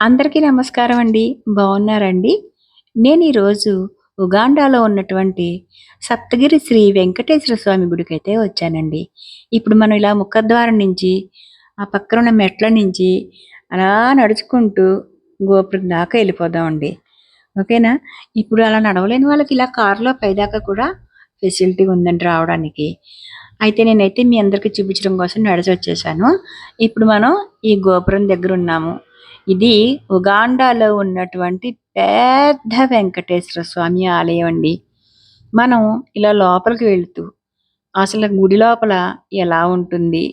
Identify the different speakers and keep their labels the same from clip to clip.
Speaker 1: అందరికీ నమస్కారం అండి. బాగున్నారండి? నేను ఈరోజు ఉగాండాలో ఉన్నటువంటి సప్తగిరి శ్రీ వెంకటేశ్వర స్వామి గుడికి అయితే వచ్చానండి. ఇప్పుడు మనం ఇలా ముఖద్వారం నుంచి ఆ పక్కన ఉన్న మెట్ల నుంచి అలా నడుచుకుంటూ గోపురం దాకా వెళ్ళిపోదామండి. ఓకేనా? ఇప్పుడు అలా నడవలేని వాళ్ళకి ఇలా కారులో పైదాకా కూడా ఫెసిలిటీ ఉందండి రావడానికి. అయితే నేనైతే మీ అందరికీ చూపించడం కోసం నడిచి వచ్చేసాను ఇప్పుడు మనం ఈ గోపురం దగ్గర ఉన్నాము. ఇది ఉగాండాలో ఉన్నటువంటి పెద్ద వెంకటేశ్వర స్వామి ఆలయం అండి. మనం ఇలా లోపలికి వెళుతూ అసలు గుడి లోపల ఎలా ఉంటుంది?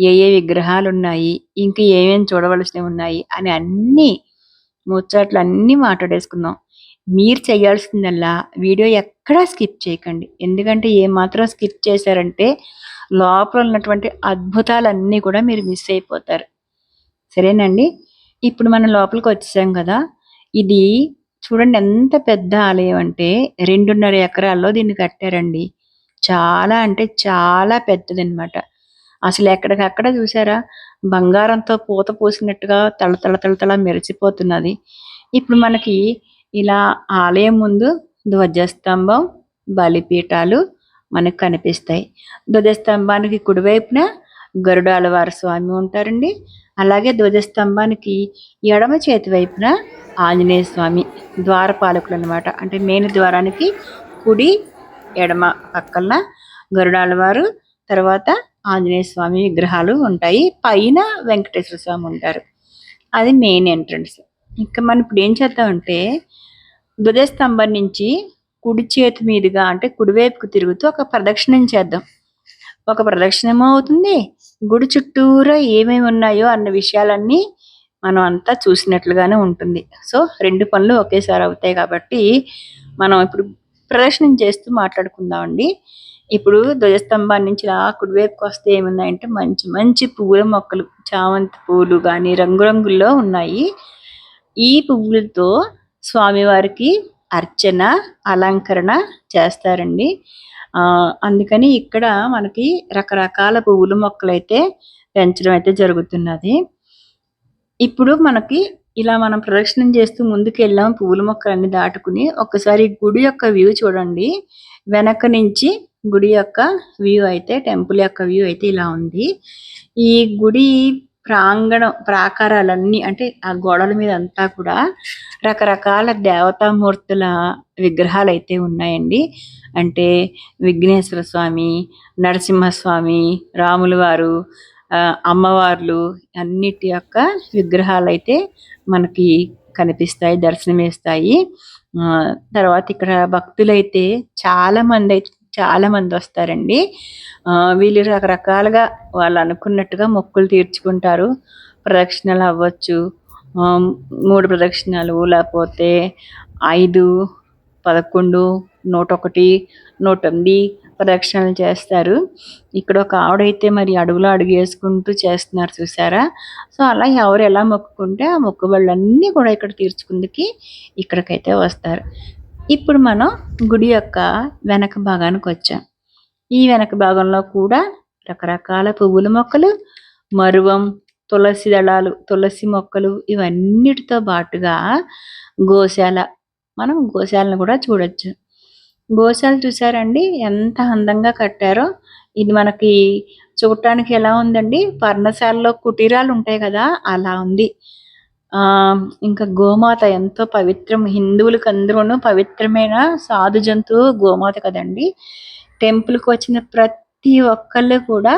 Speaker 1: ఏ ఏ విగ్రహాలు ఉన్నాయి? ఇంకా ఏమేమి చూడవలసినవి ఉన్నాయి? అని అన్ని ముచ్చట్లు అన్ని మాట్లాడేసుకుందాం. మీరు చేయాల్సిందల్లా వీడియో ఎక్కడా స్కిప్ చేయకండి. ఎందుకంటే ఏ మాత్రం స్కిప్ చేశారంటే లోపల ఉన్నటువంటి అద్భుతాలన్నీ కూడా మీరు మిస్ అయిపోతారు. సరేనండి ఇప్పుడు మనం లోపలికి వచ్చేసాం కదా ఇది చూడండి ఎంత పెద్ద ఆలయం అంటే రెండున్నర ఎకరాల్లో దీన్ని కట్టారండి. చాలా అంటే చాలా పెద్దదన్నమాట. అసలు ఎక్కడికక్కడ చూసారా? బంగారంతో పూత పూసినట్టుగా తల తల తల తల మెరిసిపోతున్నది. ఇప్పుడు మనకి ఇలా ఆలయం ముందు ధ్వజస్తంభం బలిపీఠాలు మనకు కనిపిస్తాయి. ధ్వజస్తంభానికి కుడివైపున గరుడాలవారి స్వామి ఉంటారండి. అలాగే ధ్వజస్తంభానికి ఎడమ చేతి వైపున ఆంజనేయ స్వామి ద్వారపాలకులు అనమాట అంటే మెయిన్ ద్వారానికి కుడి ఎడమ పక్కన గరుడాల వారు తర్వాత ఆంజనేయ స్వామి విగ్రహాలు ఉంటాయి. పైన వెంకటేశ్వర స్వామి ఉంటారు. అది మెయిన్ ఎంట్రన్స్ ఇంకా మనం ఇప్పుడు ఏం చేద్దామంటే ధ్వజస్తంభం నుంచి కుడి చేతి మీదుగా అంటే కుడివైపుకు తిరుగుతూ ఒక ప్రదక్షిణం చేద్దాం. ఒక ప్రదక్షిణమో అవుతుంది గుడి చుట్టూరా ఏమేమి ఉన్నాయో అన్న విషయాలన్నీ మనం అంతా చూసినట్లుగానే ఉంటుంది. సో రెండు పనులు ఒకేసారి అవుతాయి కాబట్టి మనం ఇప్పుడు ప్రదర్శనం చేస్తూ మాట్లాడుకుందామండి. ఇప్పుడు ధ్వజస్తంభాన్ని నుంచి ఆ కుడివైపుకి వస్తే ఏమున్నాయంటే మంచి మంచి పువ్వుల మొక్కలు చామంతి పువ్వులు కానీ రంగురంగుల్లో ఉన్నాయి. ఈ పువ్వులతో స్వామివారికి అర్చన అలంకరణ చేస్తారండి. అందుకని ఇక్కడ మనకి రకరకాల పువ్వుల మొక్కలు అయితే పెంచడం అయితే జరుగుతున్నది. ఇప్పుడు మనకి ఇలా మనం ప్రదక్షిణం చేస్తూ ముందుకు వెళ్ళాం పువ్వుల మొక్కలన్నీ దాటుకుని ఒక్కసారి గుడి యొక్క వ్యూ చూడండి. వెనక నుంచి గుడి యొక్క వ్యూ అయితే టెంపుల్ యొక్క వ్యూ అయితే ఇలా ఉంది. ఈ గుడి ప్రాంగణం ప్రాకారాలన్నీ అంటే ఆ గోడల మీద అంతా కూడా రకరకాల దేవతామూర్తుల విగ్రహాలు అయితే ఉన్నాయండి. అంటే విఘ్నేశ్వర స్వామి నరసింహస్వామి రాములు వారు అమ్మవార్లు అన్నిటి యొక్క విగ్రహాలు అయితే మనకి కనిపిస్తాయి దర్శనమిస్తాయి. తర్వాత ఇక్కడ భక్తులైతే చాలా మంది అయితే చాలా మంది వస్తారండి. వీళ్ళు రకరకాలుగా వాళ్ళు అనుకున్నట్టుగా మొక్కులు తీర్చుకుంటారు. ప్రదక్షిణలు అవ్వచ్చు. మూడు ప్రదక్షిణలు లేకపోతే ఐదు పదకొండు నూట ఒకటి నూట ఎనిమిది ప్రదక్షిణలు చేస్తారు. ఇక్కడ ఒక ఆవిడైతే మరి అడుగులో అడుగు వేసుకుంటూ చేస్తున్నారు చూసారా? సో అలా ఎవరు ఎలా మొక్కుకుంటే ఆ మొక్కుబళ్ళన్నీ కూడా ఇక్కడ తీర్చుకుందికి ఇక్కడికైతే వస్తారు. ఇప్పుడు మనం గుడి యొక్క వెనక భాగానికి వచ్చాం. ఈ వెనక భాగంలో కూడా రకరకాల పువ్వుల మొక్కలు మరువం తులసి దళాలు తులసి మొక్కలు ఇవన్నిటితో పాటుగా గోశాల మనం గోశాలను కూడా చూడొచ్చు. గోశాల చూసారండి ఎంత అందంగా కట్టారో. ఇది మనకి చూడటానికి ఎలా ఉందండి పర్ణశాలలో కుటీరాలు ఉంటాయి కదా అలా ఉంది. ఇంకా గోమాత ఎంతో పవిత్రం హిందువులకు అందరూను పవిత్రమైన సాధు జంతువు గోమాత కదండి. టెంపుల్కి వచ్చిన ప్రతి ఒక్కళ్ళు కూడా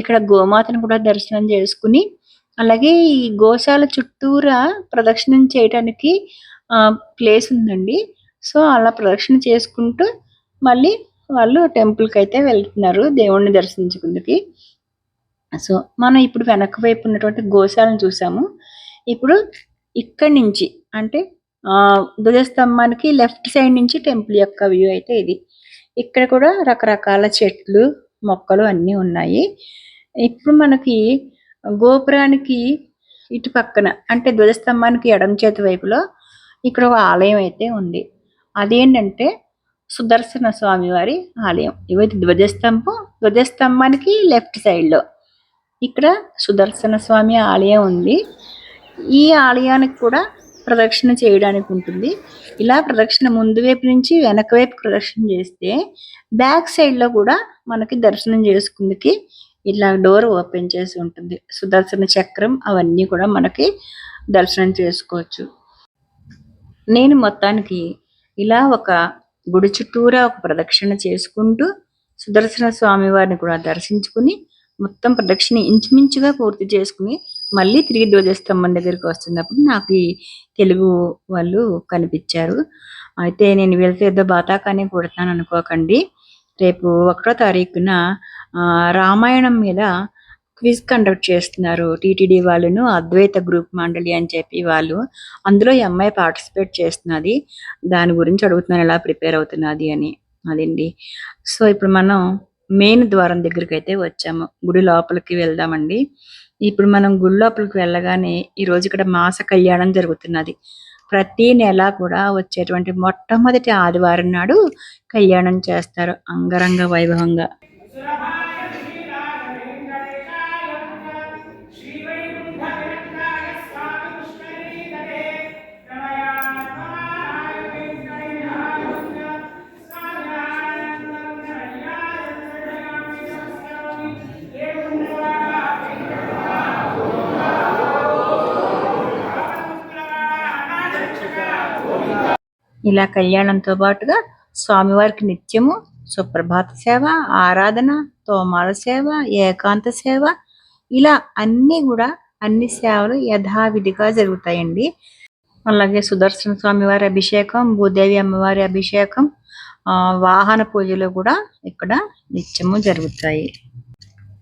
Speaker 1: ఇక్కడ గోమాతను కూడా దర్శనం చేసుకుని అలాగే ఈ గోశాల చుట్టూరా ప్రదక్షిణం చేయడానికి ప్లేస్ ఉందండి. సో అలా ప్రదక్షిణ చేసుకుంటూ మళ్ళీ వాళ్ళు టెంపుల్కి అయితే వెళ్తున్నారు దేవుణ్ణి దర్శించుకుందుకి. సో మనం ఇప్పుడు వెనక వైపు ఉన్నటువంటి గోశాలను చూసాము. ఇప్పుడు ఇక్కడి నుంచి అంటే ధ్వజస్తంభానికి లెఫ్ట్ సైడ్ నుంచి టెంపుల్ యొక్క వ్యూ అయితే ఇది. ఇక్కడ కూడా రకరకాల చెట్లు మొక్కలు అన్నీ ఉన్నాయి. ఇప్పుడు మనకి గోపురానికి ఇటు పక్కన అంటే ధ్వజస్తంభానికి ఎడం చేతి వైపులో ఇక్కడ ఒక ఆలయం అయితే ఉంది. అదేంటంటే సుదర్శన స్వామి వారి ఆలయం. ఇవైతే ధ్వజస్తంభం ధ్వజస్తంభానికి లెఫ్ట్ సైడ్లో. ఇక్కడ సుదర్శన స్వామి ఆలయం ఉంది. ఈ ఆలయానికి కూడా ప్రదక్షిణ చేయడానికి ఉంటుంది. ఇలా ప్రదక్షిణ ముందు వైపు నుంచి వెనక వైపు ప్రదక్షిణ చేస్తే బ్యాక్ సైడ్లో కూడా మనకి దర్శనం చేసుకుందికి ఇలా డోర్ ఓపెన్ చేసి ఉంటుంది. సుదర్శన చక్రం అవన్నీ కూడా మనకి దర్శనం చేసుకోవచ్చు. నేను మొత్తానికి ఇలా ఒక గుడి చుట్టూరా ఒక ప్రదక్షిణ చేసుకుంటూ సుదర్శన స్వామి వారిని కూడా దర్శించుకుని మొత్తం ప్రదక్షిణ ఇంచుమించుగా పూర్తి చేసుకుని మళ్ళీ తిరిగి ధ్వజస్తంభం దగ్గరికి వస్తున్నప్పుడు నాకు ఈ తెలుగు వాళ్ళు కనిపించారు. అయితే నేను వెళ్తే ఏదో బాతాకానే కొడతాను అనుకోకండి. రేపు ఒకటో తారీఖున రామాయణం మీద క్విజ్ కండక్ట్ చేస్తున్నారు టీటీడీ వాళ్ళను అద్వైత గ్రూప్ మండలి అని చెప్పి వాళ్ళు. అందులో ఈ అమ్మాయి పార్టిసిపేట్ చేస్తున్నది. దాని గురించి అడుగుతున్నాను ఎలా ప్రిపేర్ అవుతున్నది అని. అదండి. సో ఇప్పుడు మనం మెయిన్ ద్వారం దగ్గరికి అయితే వచ్చాము. గుడి లోపలికి వెళ్దామండి. ఇప్పుడు మనం గుడి లోపలికి వెళ్ళగానే ఈ రోజు ఇక్కడ మాస కళ్యాణం జరుగుతున్నది. ప్రతి నెల కూడా వచ్చేటువంటి మొట్టమొదటి ఆదివారం నాడు కళ్యాణం చేస్తారు అంగరంగ వైభవంగా. ఇలా కళ్యాణంతో పాటుగా స్వామివారికి నిత్యము సుప్రభాత సేవ ఆరాధన తోమాల సేవ ఏకాంత సేవ ఇలా అన్నీ కూడా అన్ని సేవలు యథావిధిగా జరుగుతాయండి. అలాగే సుదర్శన స్వామి వారి అభిషేకం భూదేవి అమ్మవారి అభిషేకం ఆ, వాహన పూజలు కూడా ఇక్కడ నిత్యము జరుగుతాయి.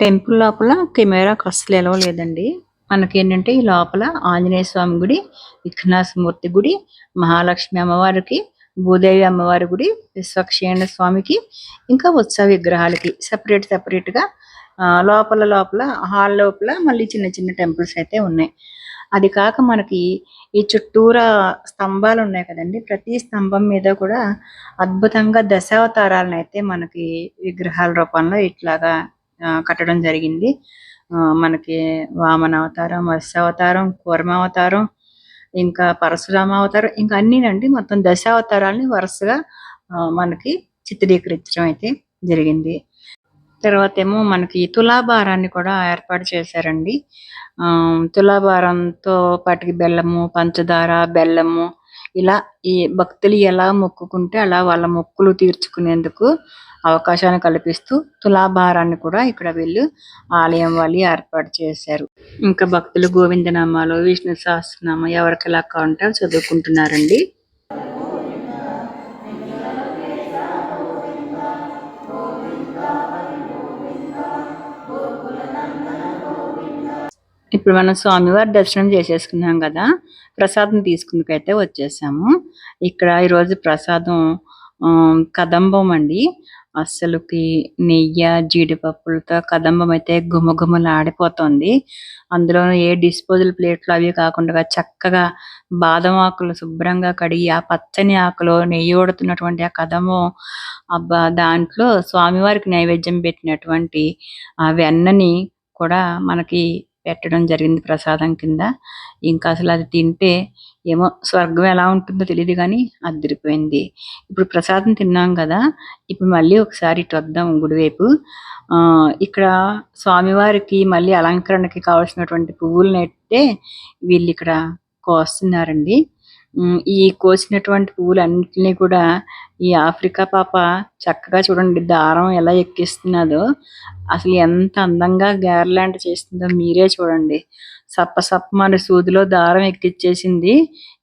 Speaker 1: టెంపుల్ లోపల కెమెరాకి అస్సలు లేదండి మనకి ఏంటంటే ఈ లోపల ఆంజనేయ స్వామి గుడి విఘ్నాసమూర్తి గుడి మహాలక్ష్మి అమ్మవారికి భూదేవి అమ్మవారి గుడి విశ్వక్షేణ స్వామికి ఇంకా ఉత్సవ విగ్రహాలకి సపరేట్ సపరేట్గా లోపల లోపల హాల్ లోపల మళ్ళీ చిన్న చిన్న టెంపుల్స్ అయితే ఉన్నాయి. అది కాక మనకి ఈ చుట్టూరా స్తంభాలు ఉన్నాయి కదండి. ప్రతి స్తంభం మీద కూడా అద్భుతంగా దశావతారాలను అయితే మనకి విగ్రహాల రూపంలో ఇట్లాగా కట్టడం జరిగింది. మనకి వామన అవతారం వర్ష అవతారం కూర్మ అవతారం ఇంకా పరశురామ అవతారం ఇంకా అన్నీనండి మొత్తం దశావతారాలని వరుసగా ఆ, మనకి చిత్రీకరించడం అయితే జరిగింది. తర్వాత ఏమో మనకి తులాభారాన్ని కూడా ఏర్పాటు చేశారండి. ఆ తులాభారంతో పాటికి బెల్లము పంచదార బెల్లము ఇలా ఈ భక్తులు ఎలా మొక్కుకుంటే అలా వాళ్ళ మొక్కులు తీర్చుకునేందుకు అవకాశాన్ని కల్పిస్తూ తులాభారాన్ని కూడా ఇక్కడ వీళ్ళు ఆలయం వాళ్ళు ఏర్పాటు చేశారు. ఇంకా భక్తులు గోవిందనామాలు విష్ణు సహస్రనామం ఎవరికి ఎలా కావాలంటే అవి చదువుకుంటున్నారండి. ఇప్పుడు మనం స్వామివారి దర్శనం చేసేసుకున్నాం కదా ప్రసాదం తీసుకుందుకైతే వచ్చేసాము. ఇక్కడ ఈరోజు ప్రసాదం కదంబం అండి. అస్సలుకి నెయ్యి జీడిపప్పులతో కదంబం అయితే గుమగుమలాడిపోతుంది అందులో ఏ డిస్పోజల్ ప్లేట్లు అవి కాకుండా చక్కగా బాదం ఆకులు శుభ్రంగా కడిగి ఆ పచ్చని ఆకులు నెయ్యి ఓడుతున్నటువంటి ఆ కదము అబ్బా దాంట్లో స్వామివారికి నైవేద్యం పెట్టినటువంటి ఆ వెన్నని కూడా మనకి పెట్టడం జరిగింది ప్రసాదం కింద. ఇంకా అసలు అది తింటే ఏమో స్వర్గం ఎలా ఉంటుందో తెలియదు కానీ అదిరిపోయింది. ఇప్పుడు ప్రసాదం తిన్నాం కదా ఇప్పుడు మళ్ళీ ఒకసారి ఇటు వద్దాం గుడివైపు. ఇక్కడ స్వామివారికి మళ్ళీ అలంకరణకి కావాల్సినటువంటి పువ్వులు నెట్టే వీళ్ళు ఇక్కడ కోస్తున్నారండి. ఈ కోసినటువంటి పువ్వులు అన్నిటిని కూడా ఈ ఆఫ్రికా పాప చక్కగా చూడండి దారం ఎలా ఎక్కిస్తున్నదో. అసలు ఎంత అందంగా గేర్లాండ్ చేస్తుందో మీరే చూడండి. సప్ప సప్ప మన సూదిలో దారం ఎక్కిచ్చేసింది.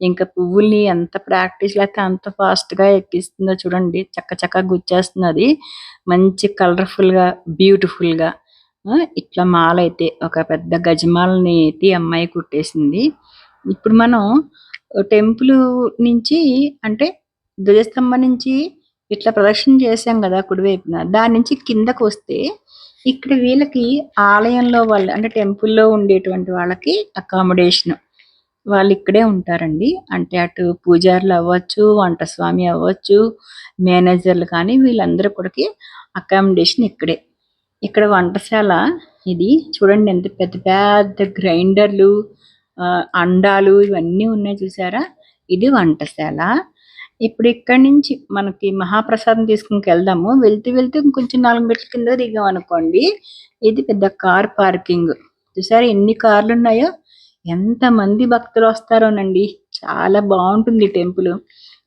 Speaker 1: ఇంకా పువ్వుల్ని ఎంత ప్రాక్టీస్ లేకపోతే అంత ఫాస్ట్గా ఎక్కిస్తుందో చూడండి. చక్క చక్క గుచ్చేస్తున్నది. మంచి కలర్ఫుల్గా బ్యూటిఫుల్గా ఇట్లా మాల అయితే ఒక పెద్ద గజమాలని అయితే అమ్మాయి కుట్టేసింది. ఇప్పుడు మనం టెంపుల్ నుంచి అంటే ధ్వజస్తంభం నుంచి ఇట్లా ప్రదక్షిణ చేసాం కదా కుడివైపున. దాని నుంచి కిందకు వస్తే ఇక్కడ వీళ్ళకి ఆలయంలో వాళ్ళు అంటే టెంపుల్లో ఉండేటువంటి వాళ్ళకి అకామిడేషన్ వాళ్ళు ఇక్కడే ఉంటారండి. అంటే అటు పూజారులు అవ్వచ్చు వంట స్వామి అవ్వచ్చు మేనేజర్లు కానీ వీళ్ళందరూ కూడా అకామిడేషన్ ఇక్కడే. ఇక్కడ వంటశాల ఇది. చూడండి ఎంత పెద్ద పెద్ద గ్రైండర్లు అండాలు ఇవన్నీ ఉన్నాయి చూసారా? ఇది వంటశాల. ఇప్పుడు ఇక్కడి నుంచి మనకి మహాప్రసాదం తీసుకుని వెళ్దాము వెళ్తూ వెళ్తూ ఇంకొంచెం నాలుగు మెట్ల కింద దిగాం అనుకోండి. ఇది పెద్ద కార్ పార్కింగ్. చూసారా ఎన్ని కార్లు ఉన్నాయో? ఎంత మంది భక్తులు వస్తారోనండి. చాలా బాగుంటుంది టెంపుల్.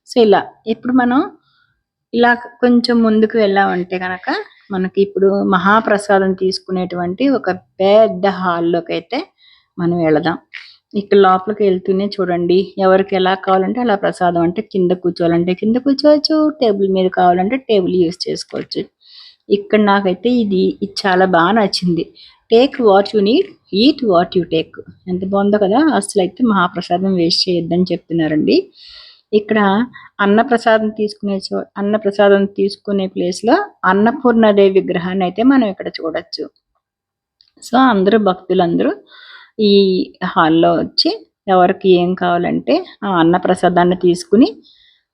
Speaker 1: సో ఇలా ఇప్పుడు మనం ఇలా కొంచెం ముందుకు వెళ్ళామంటే కనుక మనకి ఇప్పుడు మహాప్రసాదం తీసుకునేటువంటి ఒక పెద్ద హాల్లోకి అయితే మనం వెళదాం. ఇక్కడ లోపలికి వెళ్తూనే చూడండి. ఎవరికి ఎలా కావాలంటే అలా ప్రసాదం అంటే కింద కూర్చోవాలంటే కింద కూర్చోవచ్చు టేబుల్ మీద కావాలంటే టేబుల్ యూస్ చేసుకోవచ్చు. ఇక్కడ నాకైతే ఇది ఇది చాలా బాగా నచ్చింది. Take what you need eat what you take ఎంత బాగుందో కదా అసలు అయితే మహాప్రసాదం వేస్ట్ చేయొద్దని చెప్తున్నారండి. ఇక్కడ అన్నప్రసాదం తీసుకునే చో అన్నప్రసాదం తీసుకునే ప్లేస్లో అన్నపూర్ణదేవి విగ్రహాన్ని అయితే మనం ఇక్కడ చూడొచ్చు. సో అందరూ భక్తులందరూ ఈ హాల్లో వచ్చి ఎవరికి ఏం కావాలంటే ఆ అన్నప్రసాదాన్ని తీసుకుని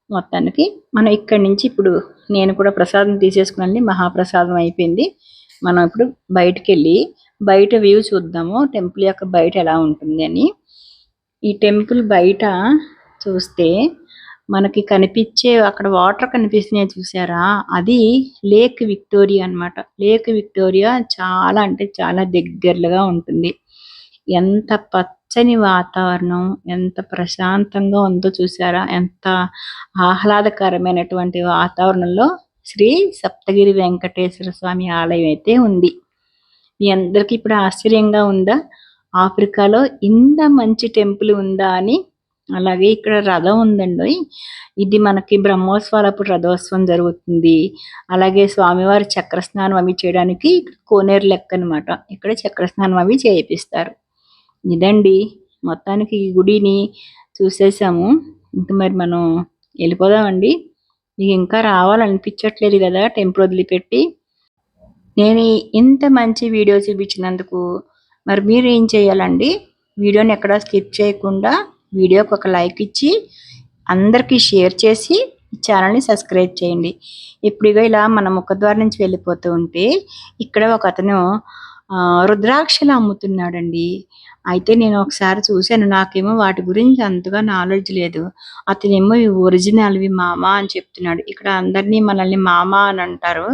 Speaker 1: మొత్తానికి మనం ఇక్కడి నుంచి ఇప్పుడు నేను కూడా ప్రసాదం తీసేసుకున్నాను మహాప్రసాదం అయిపోయింది. మనం ఇప్పుడు బయటికి వెళ్ళి బయట వ్యూ చూద్దాము టెంపుల్ యొక్క బయట ఎలా ఉంటుంది అని. ఈ టెంపుల్ బయట చూస్తే మనకి కనిపించే అక్కడ వాటర్ కనిపిస్తున్నాయి చూసారా? అది లేక్ విక్టోరియా అన్నమాట. లేక్ విక్టోరియా చాలా అంటే చాలా దగ్గరగా ఉంటుంది. ఎంత పచ్చని వాతావరణం ఎంత ప్రశాంతంగా ఉందో చూసారా? ఎంత ఆహ్లాదకరమైనటువంటి వాతావరణంలో శ్రీ సప్తగిరి వెంకటేశ్వర స్వామి ఆలయం అయితే ఉంది. మీ అందరికీ ఇప్పుడు ఆశ్చర్యంగా ఉందా? ఆఫ్రికాలో ఇంత మంచి టెంపుల్ ఉందా అని? అలాగే ఇక్కడ రథం ఉందండి. ఇది మనకి బ్రహ్మోత్సవాలప్పుడు రథోత్సవం జరుగుతుంది. అలాగే స్వామివారి చక్ర స్నానం అవి చేయడానికి కోనేరు లెక్క అన్నమాట. ఇక్కడ చక్ర స్నానం అవి చేయిస్తారు ఇదండి. మొత్తానికి ఈ గుడిని చూసేసాము. ఇంక మరి మనం వెళ్ళిపోదామండి. మీకు ఇంకా రావాలనిపించట్లేదు కదా టెంపుల్ వదిలిపెట్టి. నేను ఇంత మంచి వీడియో చూపించినందుకు మరి మీరు ఏం చేయాలండి? వీడియోని ఎక్కడ స్కిప్ చేయకుండా వీడియోకి ఒక లైక్ ఇచ్చి అందరికీ షేర్ చేసి ఈ ఛానల్ని సబ్స్క్రైబ్ చేయండి. ఇప్పుడు ఇలా మన ముఖద్వారం నుంచి వెళ్ళిపోతూ ఉంటే ఇక్కడ ఒక అతను రుద్రాక్షలు అమ్ముతున్నాడండి. అయితే నేను ఒకసారి చూశాను నాకేమో వాటి గురించి అంతగా నాలెడ్జ్ లేదు. అతనేమో ఇవి ఒరిజినల్వి మామ అని చెప్తున్నాడు. ఇక్కడ అందరినీ మనల్ని మామ అని అంటారు.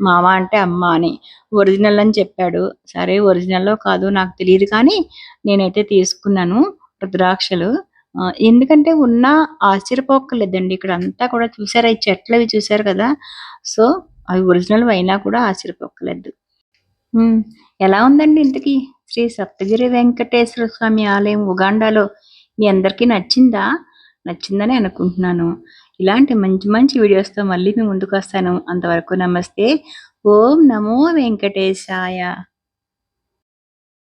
Speaker 1: మామ అంటే అమ్మ అని. ఒరిజినల్ అని చెప్పాడు. సరే ఒరిజినల్లో కాదు నాకు తెలియదు కానీ నేనైతే తీసుకున్నాను రుద్రాక్షలు. ఎందుకంటే ఉన్న ఆశ్చర్యపోక్కర్లేదండి. ఇక్కడ అంతా కూడా చూసారా? ఈ చెట్లు అవి చూసారు కదా? సో అవి ఒరిజినల్ అయినా కూడా ఆశ్చర్యపోక్కర్లేదు. ఉమ్, ఎలా ఉందండి ఇంతకీ? శ్రీ సప్తగిరి వెంకటేశ్వర స్వామి ఆలయం ఉగాండాలో మీ అందరికీ నచ్చిందా? నచ్చిందని అనుకుంటున్నాను. ఇలాంటి మంచి మంచి వీడియోస్తో మళ్ళీ మీ ముందుకు వస్తాను అంతవరకు నమస్తే. ఓం నమో వెంకటేశాయ.